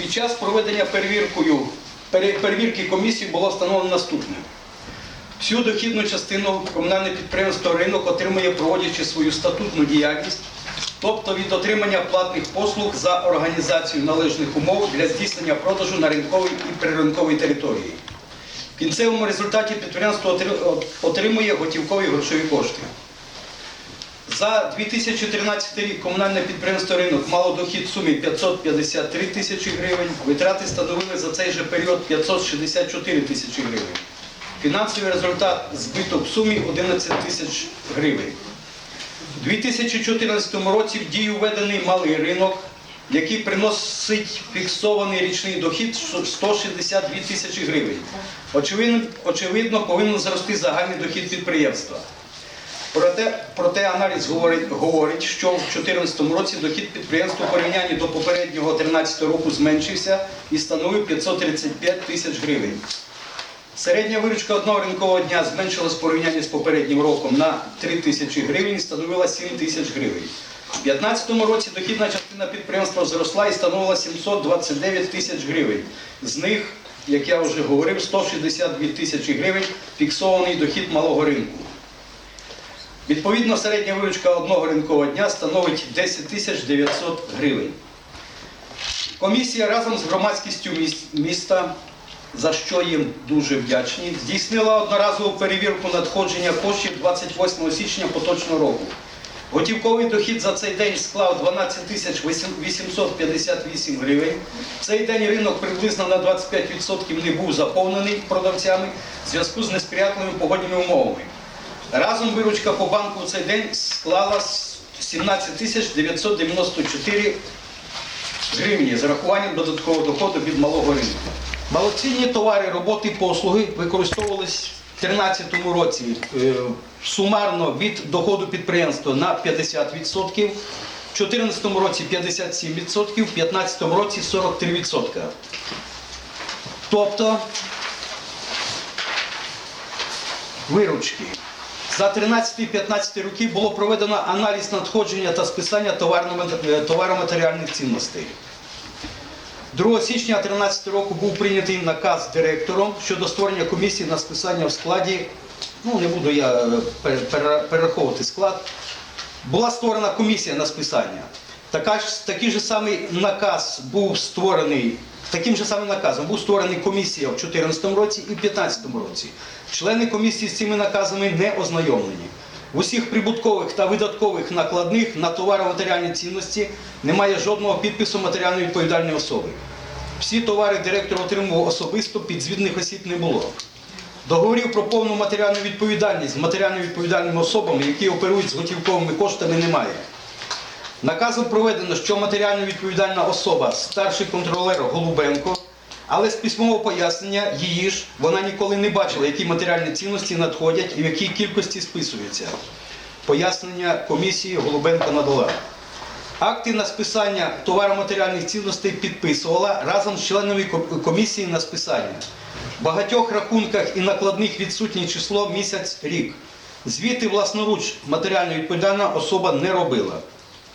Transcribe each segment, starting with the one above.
Під час проведення перевіркою, перевірки комісії було встановлено наступне. Всю дохідну частину комунальне підприємство ринок отримує, проводячи свою статутну діяльність, тобто від отримання платних послуг за організацію належних умов для здійснення продажу на ринковій і приринковій території. В кінцевому результаті підприємство отримує готівкові грошові кошти. За 2013 рік комунальне підприємство ринок мало дохід в сумі 553 тисячі гривень. Витрати становили за цей же період 564 тисячі гривень. Фінансовий результат збиток в сумі 11 тисяч гривень. У 2014 році в дію введений малий ринок, який приносить фіксований річний дохід 162 тисячі гривень. Очевидно, очевидно, повинен зрости загальний дохід підприємства. Проте, проте аналіз говорить, говорить, що в 2014 році дохід підприємства у порівнянні до попереднього 2013 року зменшився і становив 535 тисяч гривень. Середня виручка одного ринкового дня зменшилась в порівнянні з попереднім роком на 3 тисячі гривень і становила 7 тисяч гривень. У 2015 році дохідна частина підприємства зросла і становила 729 тисяч гривень. З них, як я вже говорив, 162 тисячі гривень фіксований дохід малого ринку. Відповідно, середня виручка одного ринкового дня становить 10 тисяч 900 гривень. Комісія разом з громадськістю міста, за що їм дуже вдячні, здійснила одноразову перевірку надходження коштів 28 січня поточного року. Готівковий дохід за цей день склав 12 тисяч 858 гривень. Цей день ринок приблизно на 25% не був заповнений продавцями в зв'язку з несприятливими погодніми умовами. Разом виручка по банку у цей день склала 17 тисяч 994 гривні з рахуванням додаткового доходу від малого ринку. Малоцінні товари, роботи і послуги використовувались в 2013 році е, сумарно від доходу підприємства на 50%, в 2014 році 57%, в 2015 році 43%. Тобто виручки. За 13-15 роки було проведено аналіз надходження та списання е, товароматеріальних цінностей. 2 січня 2013 року був прийнятий наказ директором щодо створення комісії на списання в складі. Ну, не буду я е, пер- пер- перераховувати склад. Була створена комісія на списання. Така ж, такий же самий наказ був створений, таким же самим наказом був створений комісія в 2014 році і в 2015 році. Члени комісії з цими наказами не ознайомлені. В усіх прибуткових та видаткових накладних на товаро-матеріальні цінності немає жодного підпису матеріальної відповідальної особи. Всі товари директор отримував особисто, підзвітних осіб не було. Договорів про повну матеріальну відповідальність з матеріально відповідальними особами, які оперують з готівковими коштами, немає. Наказом проведено, що матеріально відповідальна особа старший контролер Голубенко, але з письмового пояснення її ж вона ніколи не бачила, які матеріальні цінності надходять і в якій кількості списуються. Пояснення комісії Голубенко надала. Акти на списання товароматеріальних цінностей підписувала разом з членами комісії на списання. В багатьох рахунках і накладних відсутнє число місяць рік. Звіти власноруч матеріально відповідальна особа не робила.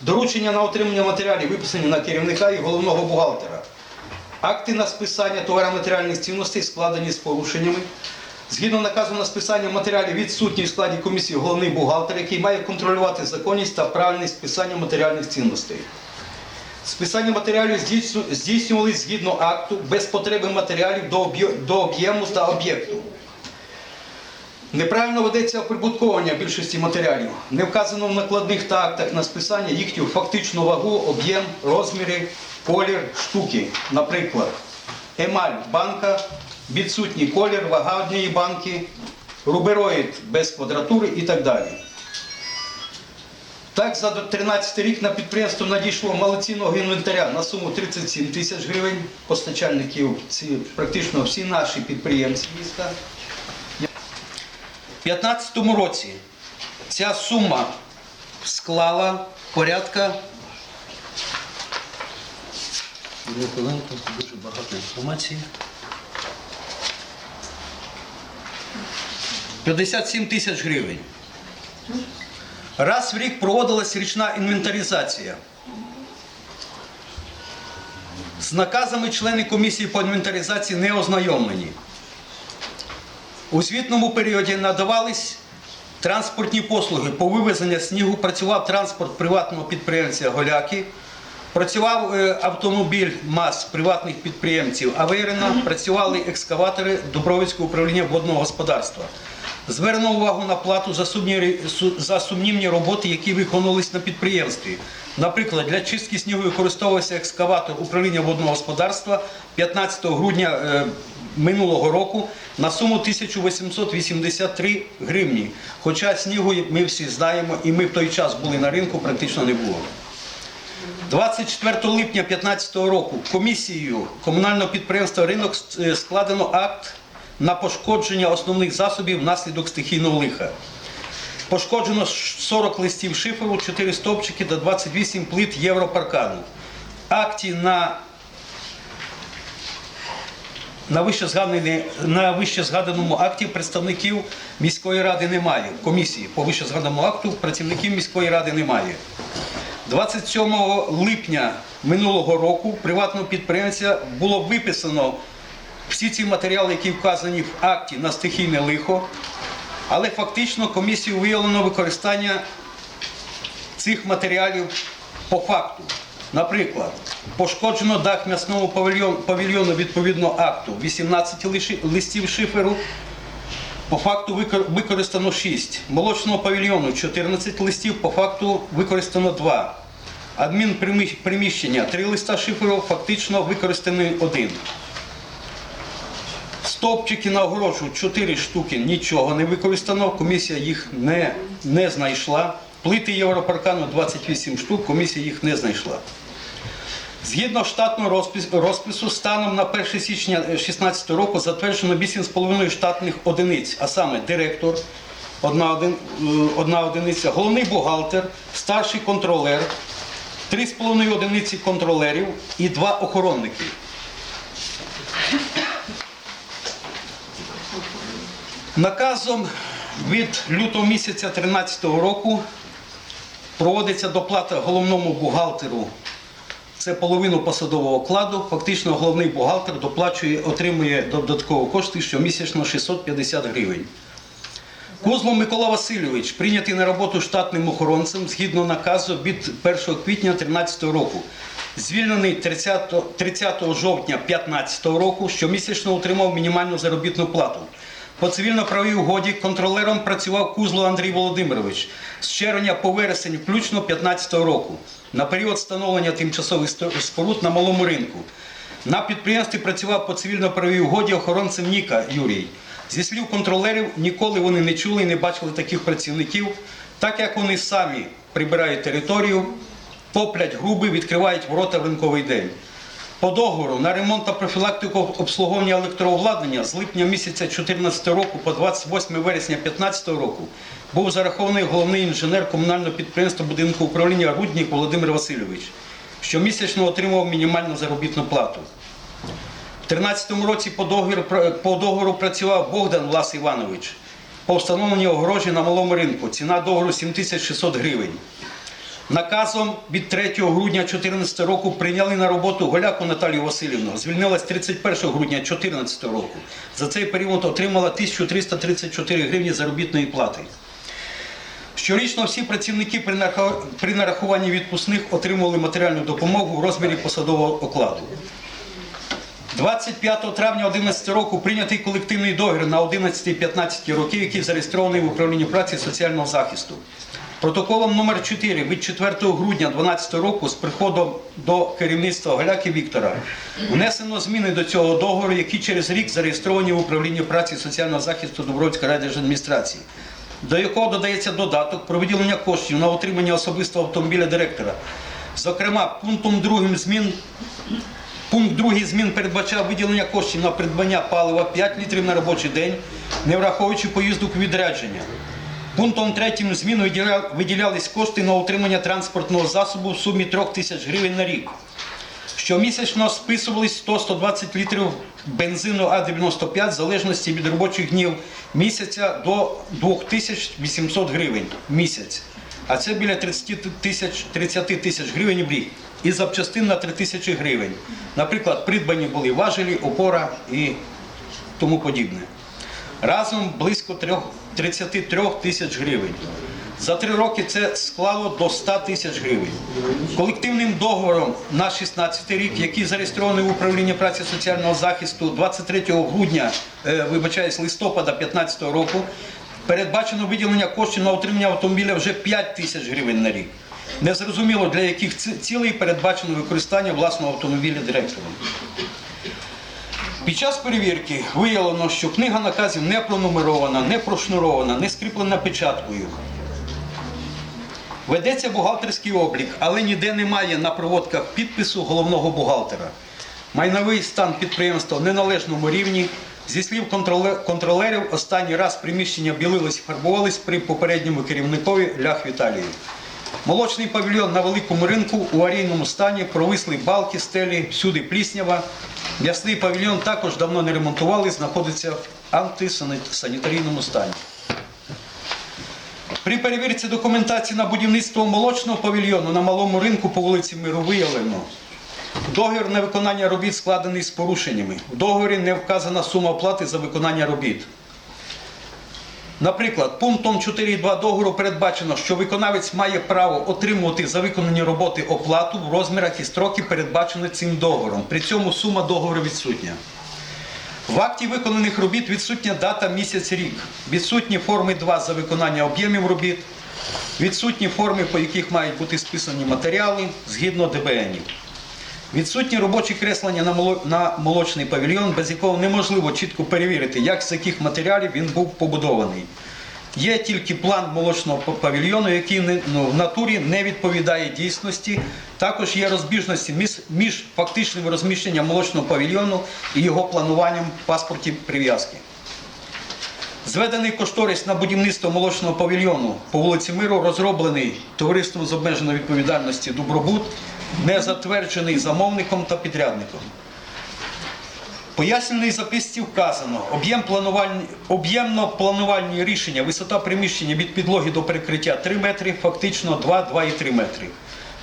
Доручення на отримання матеріалів виписані на керівника і головного бухгалтера. Акти на списання товароматеріальних цінностей складені з порушеннями. Згідно наказу на списання матеріалів відсутній в складі комісії головний бухгалтер, який має контролювати законність та правильність списання матеріальних цінностей. Списання матеріалів здійсню- здійснювались згідно акту без потреби матеріалів до об'єму та об'єкту. Неправильно ведеться оприбутковування більшості матеріалів. Не вказано в накладних та актах на списання їхню фактичну вагу, об'єм, розміри, колір, штуки. Наприклад, емаль банка, відсутній колір, вага однієї банки, рубероїд без квадратури і так далі. Так, за 13 рік на підприємство надійшло малоцінного інвентаря на суму 37 тисяч гривень. Постачальників ці практично всі наші підприємці міста. У 2015 році ця сума склала порядка. Дуже багато інформації. 57 тисяч гривень. Раз в рік проводилась річна інвентаризація. З наказами члени комісії по інвентаризації не ознайомлені. У звітному періоді надавались транспортні послуги. По вивезенню снігу, працював транспорт приватного підприємця Голяки, працював е, автомобіль МАЗ приватних підприємців Аверина, працювали екскаватори Дубровицького управління водного господарства. Звернув увагу на плату за сумнівні, за сумнівні роботи, які виконувались на підприємстві. Наприклад, для чистки снігу використовувався екскаватор управління водного господарства. 15 грудня е, минулого року на суму 1883 гривні. Хоча снігу ми всі знаємо, і ми в той час були на ринку, практично не було. 24 липня 2015 року комісією комунального підприємства Ринок е, складено акт на пошкодження основних засобів внаслідок стихійного лиха. Пошкоджено 40 листів шиферу, 4 стовпчики та 28 плит європаркану. Акті на на вище, на вище згаданому акті представників міської ради немає. Комісії по вище згаданому акту працівників міської ради немає. 27 липня минулого року приватного підприємця було виписано всі ці матеріали, які вказані в акті на стихійне лихо, але фактично комісію виявлено використання цих матеріалів по факту. Наприклад, пошкоджено дах м'ясного павільйону відповідно акту 18 листів шиферу, по факту використано 6. Молочного павільйону 14 листів, по факту використано 2. Адмінприміщення 3 листа шиферу, фактично використаний 1. Стовпчики на огорожу 4 штуки, нічого не використано, комісія їх не, не знайшла. Плити Європаркану 28 штук, комісія їх не знайшла. Згідно штатного розпис- розпису, станом на 1 січня 2016 року затверджено 8,5 штатних одиниць, а саме директор, одна, один, е, одна одиниця, головний бухгалтер, старший контролер, 3,5 одиниці контролерів і два охоронники. Наказом від лютого місяця 2013 року проводиться доплата головному бухгалтеру. Це половину посадового окладу. Фактично головний бухгалтер доплачує, отримує додатково кошти щомісячно 650 гривень. Кузлов Микола Васильович прийнятий на роботу штатним охоронцем згідно наказу від 1 квітня 2013 року. Звільнений 30, 30 жовтня 2015 року, щомісячно отримав мінімальну заробітну плату. По цивільно-правовій угоді контролером працював Кузло Андрій Володимирович з червня по вересень включно 2015 року на період встановлення тимчасових споруд на малому ринку. На підприємстві працював по цивільно-правовій угоді охоронцем Ніка Юрій. Зі слів контролерів, ніколи вони не чули і не бачили таких працівників, так як вони самі прибирають територію, топлять груби, відкривають ворота в ринковий день. По договору на ремонт та профілактику обслуговування електрообладнання з липня місяця 2014 року по 28 вересня 2015 року був зарахований головний інженер комунального підприємства будинку управління Руднік Володимир Васильович, що місячно отримував мінімальну заробітну плату. У 2013 році по договору, по договору працював Богдан Влас Іванович по встановленню огорожі на малому ринку. Ціна договору 7600 гривень. Наказом від 3 грудня 2014 року прийняли на роботу Голяку Наталію Васильівну. Звільнилась 31 грудня 2014 року. За цей період отримала 1334 гривні заробітної плати. Щорічно всі працівники при нарахуванні відпускних отримували матеріальну допомогу в розмірі посадового окладу. 25 травня 2011 року прийнятий колективний договір на 11-15 роки, який зареєстрований в управлінні праці соціального захисту. Протоколом номер 4 від 4 грудня 2012 року з приходом до керівництва Голяки Віктора внесено зміни до цього договору, які через рік зареєстровані в управлінні праці соціального захисту Дубровської райдержадміністрації, до якого додається додаток про виділення коштів на отримання особистого автомобіля директора. Зокрема, пунктом другим змін Пункт другий змін передбачав виділення коштів на придбання палива 5 літрів на робочий день, не враховуючи поїздок у відрядження. Пунктом третім змін виділя- виділялись кошти на утримання транспортного засобу в сумі 3 тисяч гривень на рік. Щомісячно списувались 100-120 літрів бензину А95 в залежності від робочих днів місяця до 2800 гривень в місяць. А це біля 30 тисяч 30 тисяч гривень в рік. і запчастин на 3 тисячі гривень. Наприклад, придбані були важелі, опора і тому подібне. Разом близько 33 тисяч гривень. За три роки це склало до 100 тисяч гривень. Колективним договором на 16 рік, який зареєстрований в управлінні праці соціального захисту 23 грудня, е, вибачаюсь, листопада 2015 року, передбачено виділення коштів на утримання автомобіля вже 5 тисяч гривень на рік. Незрозуміло для яких цілей передбачено використання власного автомобіля директором. Під час перевірки виявлено, що книга наказів не пронумерована, не прошнурована, не скріплена печаткою. Ведеться бухгалтерський облік, але ніде немає на проводках підпису головного бухгалтера. Майновий стан підприємства в неналежному рівні. Зі слів контролерів, останній раз приміщення білились і фарбувались при попередньому керівникові Лях Віталію. Молочний павільйон на великому ринку у аварійному стані, провисли балки, стелі, всюди пліснява. М'ясний павільйон також давно не ремонтували, знаходиться в антисанітарійному стані. При перевірці документації на будівництво молочного павільйону на малому ринку по вулиці Миру виявлено. Договір на виконання робіт складений з порушеннями. В договорі не вказана сума оплати за виконання робіт. Наприклад, пунктом 4.2 договору передбачено, що виконавець має право отримувати за виконані роботи оплату в розмірах і строки, передбачені цим договором. При цьому сума договору відсутня. В акті виконаних робіт відсутня дата місяць рік, відсутні форми 2 за виконання об'ємів робіт, відсутні форми, по яких мають бути списані матеріали згідно ДБНів. Відсутні робочі креслення на молочний павільйон, без якого неможливо чітко перевірити, як з яких матеріалів він був побудований. Є тільки план молочного павільйону, який ну, в натурі не відповідає дійсності. Також є розбіжності між, між фактичним розміщенням молочного павільйону і його плануванням в паспорті прив'язки. Зведений кошторис на будівництво молочного павільйону по вулиці Миру розроблений товариством з обмеженою відповідальності Добробут, не затверджений замовником та підрядником. В Пояснювальній записці вказано, об'єм планувальні- об'ємно-планувальні рішення, висота приміщення від підлоги до перекриття 3 метри, фактично 2-2,3 метри.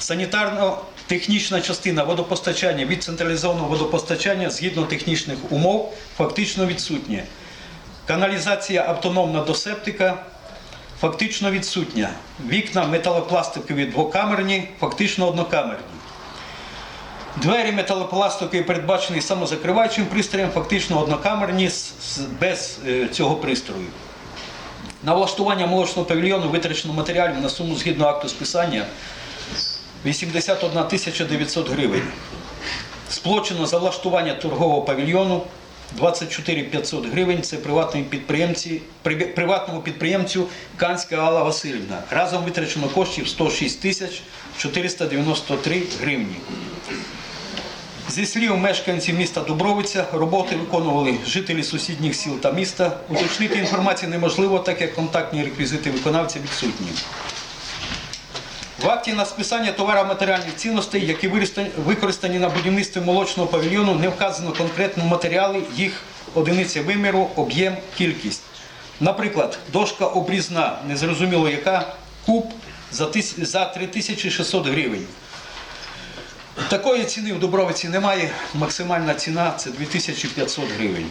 Санітарно-технічна частина водопостачання від централізованого водопостачання згідно технічних умов фактично відсутня. Каналізація автономна до септика фактично відсутня. Вікна металопластикові двокамерні, фактично однокамерні. Двері металопластикові передбачені самозакриваючим пристроєм, фактично однокамерні без е, цього пристрою. На влаштування молочного павільйону витрачено матеріалів на суму згідно акту списання 81 900 гривень. Сплочено за влаштування торгового павільйону 24 500 гривень. Це приватній підприємці, приватному підприємцю Канська Алла Васильівна. Разом витрачено коштів 106 493 гривні. Зі слів мешканців міста Дубровиця, роботи виконували жителі сусідніх сіл та міста. Уточнити інформацію неможливо, так як контактні реквізити виконавця відсутні. В акті на списання товаро-матеріальних цінностей, які використані на будівництві молочного павільйону, не вказано конкретно матеріали, їх одиниця виміру, об'єм, кількість. Наприклад, дошка обрізна, незрозуміло яка, куб за 3600 гривень. Такої ціни в Дубровиці немає. Максимальна ціна це 2500 гривень.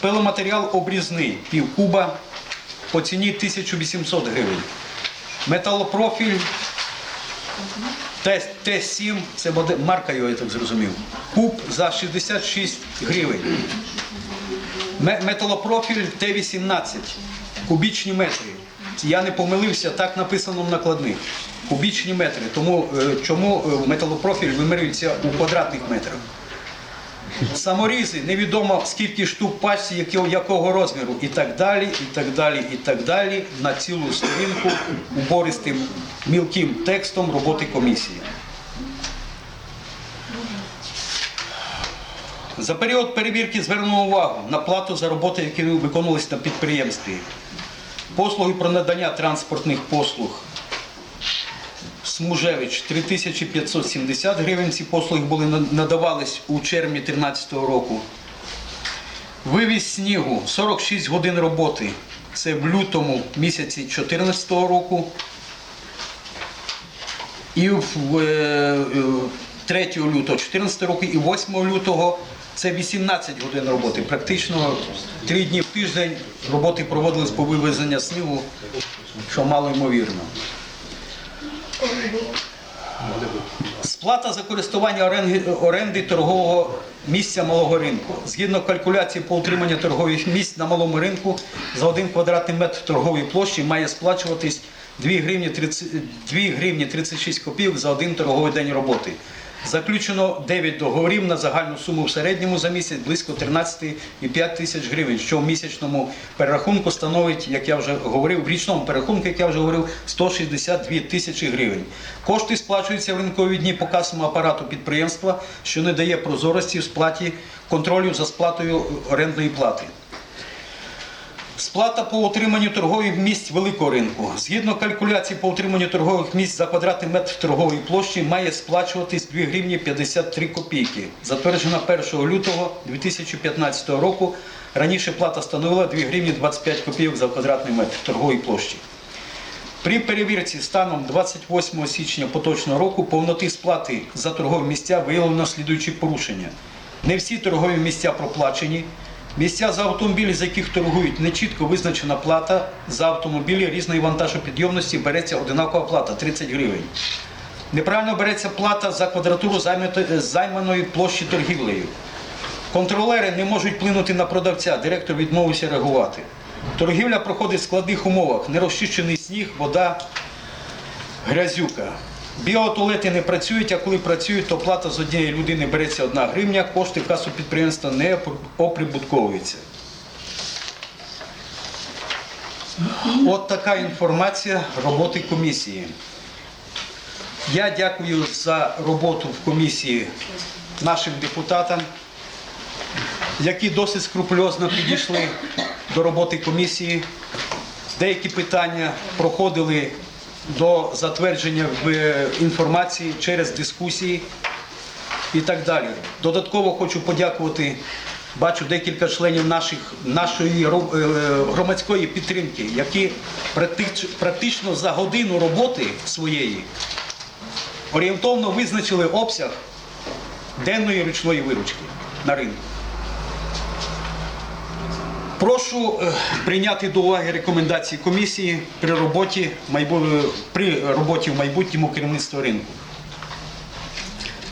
Пиломатеріал, обрізний пів куба по ціні 1800 гривень. Металопрофіль Т- Т7, це марка його, я так зрозумів. Куб за 66 гривень. Металопрофіль Т18, кубічні метри. Я не помилився, так написано в накладних. Кубічні метри. Тому е, чому е, металопрофіль вимірюється у квадратних метрах? Саморізи, невідомо скільки штук пачці, якого, якого розміру, і так далі, і так далі, і так далі, на цілу сторінку убористим мілким текстом роботи комісії. За період перевірки звернено увагу на плату за роботи, які виконувалися на підприємстві. Послуги про надання транспортних послуг. Смужевич 3570 гривень. Ці послуги були надавались у червні 2013 року. Вивіз снігу 46 годин роботи. Це в лютому місяці 2014 року. І в, е, е, 3 лютого 14 року і 8 лютого це 18 годин роботи. Практично 3 дні в тиждень роботи проводились по вивезення снігу, що мало ймовірно. Сплата за користування оренди, оренди торгового місця малого ринку. Згідно калькуляції по утриманню торгових місць на малому ринку за 1 квадратний метр торгової площі має сплачуватись 2 гривні 30, 2 гривні 36 копійок за один торговий день роботи. Заключено 9 договорів на загальну суму в середньому за місяць близько 13,5 тисяч гривень, що в місячному перерахунку становить, як я вже говорив, в річному перерахунку, як я вже говорив, 162 тисячі гривень. Кошти сплачуються в ринкові дні по касовому апарату підприємства, що не дає прозорості в сплаті контролю за сплатою орендної плати. Сплата по утриманню торгових місць великого ринку. Згідно калькуляції по утриманню торгових місць за квадратний метр торгової площі має сплачуватись 2 гривні 53 копійки. Затверджена 1 лютого 2015 року. Раніше плата становила 2 гривні 25 копійок за квадратний метр торгової площі. При перевірці станом 28 січня поточного року повноти сплати за торгові місця виявлено слідуючі порушення. Не всі торгові місця проплачені. Місця за автомобілі, за яких торгують, не чітко визначена плата. За автомобілі різної вантажопідйомності береться одинакова плата 30 гривень. Неправильно береться плата за квадратуру займаної площі торгівлею. Контролери не можуть вплинути на продавця, директор відмовився реагувати. Торгівля проходить в складних умовах, нерозчищений сніг, вода, грязюка. Біотуалети не працюють, а коли працюють, то плата з однієї людини береться одна гривня, кошти в касу підприємства не оприбутковуються. От така інформація роботи комісії. Я дякую за роботу в комісії нашим депутатам, які досить скрупульозно підійшли до роботи комісії. Деякі питання проходили до затвердження е, інформації через дискусії і так далі. Додатково хочу подякувати. Бачу декілька членів наших, нашої е, громадської підтримки, які практично за годину роботи своєї орієнтовно визначили обсяг денної ручної виручки на ринку. Прошу е, прийняти до уваги рекомендації комісії при роботі, при роботі в майбутньому керівництва ринку.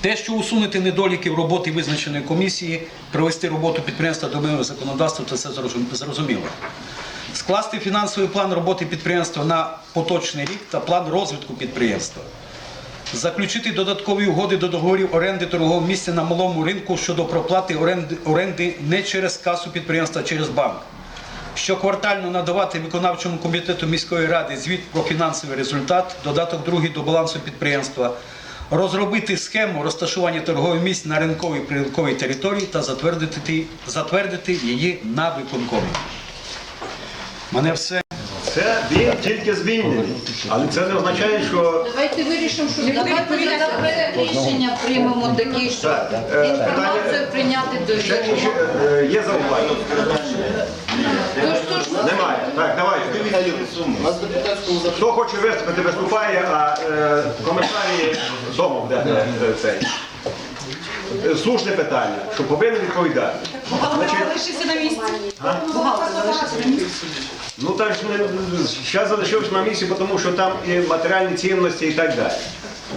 Те, що усунути недоліки в роботі визначеної комісії, привести роботу підприємства до мирного законодавства, це зрозум- зрозуміло. Скласти фінансовий план роботи підприємства на поточний рік та план розвитку підприємства. Заключити додаткові угоди до договорів оренди торгового місця на малому ринку щодо проплати оренди, оренди не через касу підприємства, а через банк. Щоквартально надавати виконавчому комітету міської ради звіт про фінансовий результат, додаток другий до балансу підприємства, розробити схему розташування торгових місць на ринковій приринковій території та затвердити, затвердити її на виконкомі. Мене все. Це він тільки звільнений. Але це не означає, що Давайте вирішимо, що Давайте рішення приймемо такі, що Так, е, інформацію прийняти до ще, ще, е, є зауваження. Тож, Немає. Так, давай. Хто хоче виступити, виступає, а е, коментарі вдома буде е, цей. Е, Слушне питання, що повинен відповідати. На місці. Ну так ж не зараз залишився на місці, тому що там і матеріальні цінності і так далі.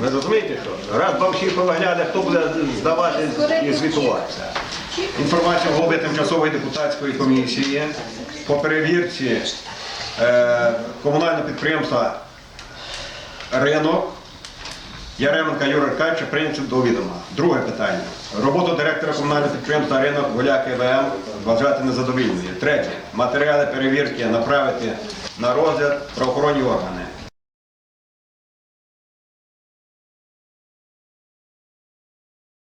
Ви розумієте, що раз ба всі повигляде, хто буде здавати і звітувати. Інформація голови тимчасової депутатської комісії по перевірці е, комунального підприємства ринок Яременка Юрія Аркадьовича прийнято до відома. Друге питання. Роботу директора комунального підприємства ринок Гуляк ВМ вважати незадовільною. Третє. Матеріали перевірки направити на розгляд правоохоронні органи.